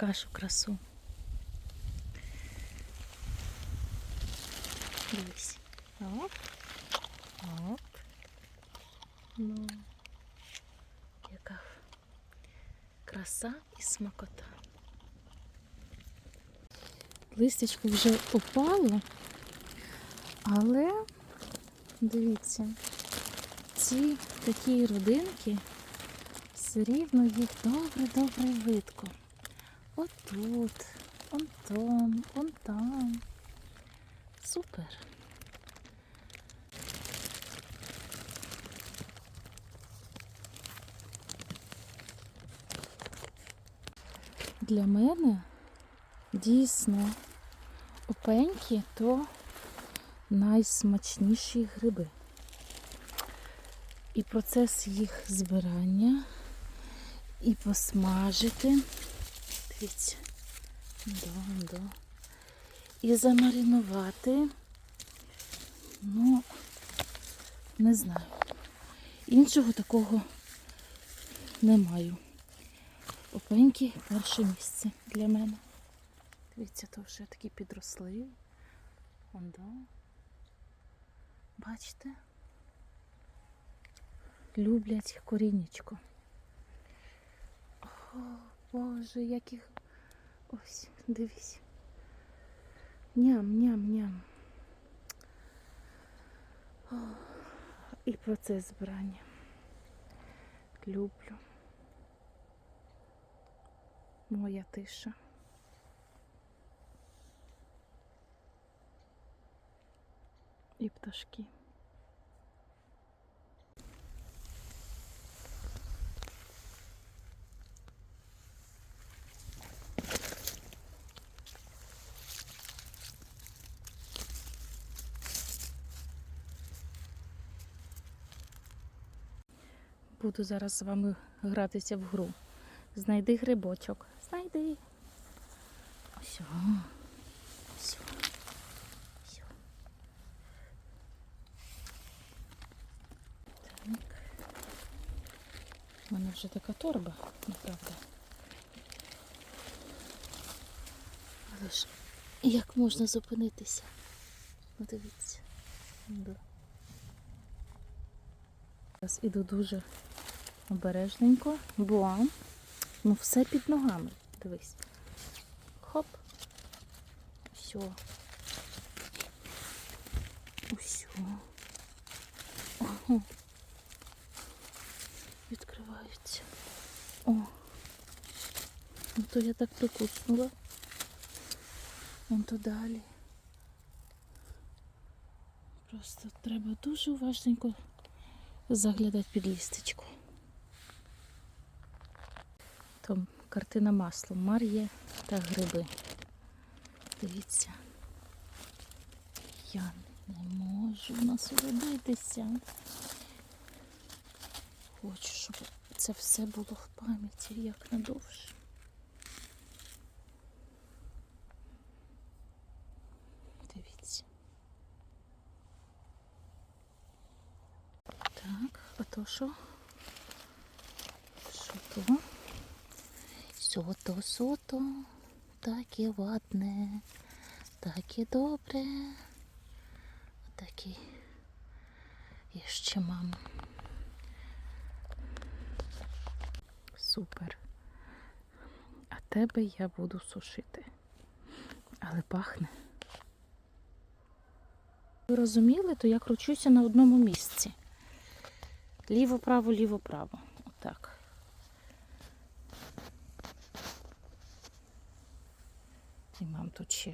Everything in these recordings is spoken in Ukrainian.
Покажу красу. Дивись. Оп. Оп. Ну, яка краса і смакота. Листячко вже опало, але дивіться, ці такі родинки все рівно їх добре-добре видко. Отут, он там, он там. Супер. Для мене дійсно опеньки то найсмачніші гриби. І процес їх збирання, і посмажити. Дивіться, да. І замаринувати. Ну, не знаю. Іншого такого не маю. Опеньки перше місце для мене. Дивіться, то вже такі підросли. Вон. Бачите? Люблять корінечко. О, Боже, яких. Ось, дивись. Ням-ням-ням. І процес збирання. Люблю. Моя тиша. І пташки. Буду зараз з вами гратися в гру. Знайди грибочок. Знайди. О. Ось. о. Так. У мене вже така торба, направда. Але ж як можна зупинитися? Ну, дивіться. Зараз іду дуже обережненько, бо ну все під ногами. Дивись. Хоп. Все. Усьо. Ого. Відкриваються. О. Ну то я так прикуснула. Вон то далі. Просто треба дуже уважненько заглядати під лістечку. Там картина маслом Мар'є та гриби. Дивіться. Я не можу насолодитися. Хочу, щоб це все було в пам'яті як надовше. Дивіться. Так, а то що? Що то? Сото, сото, таке ладне, таке добре. Отакий ще мам. Супер. А тебе я буду сушити. Але пахне. Ви розуміли, то я кручуся на одному місці. Ліво-право, ліво-право. Отак. І мам тут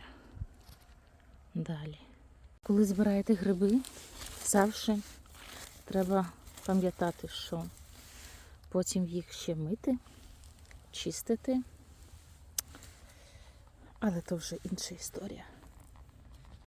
далі. Коли збираєте гриби, завжди треба пам'ятати, що потім їх ще мити, чистити. Але то вже інша історія.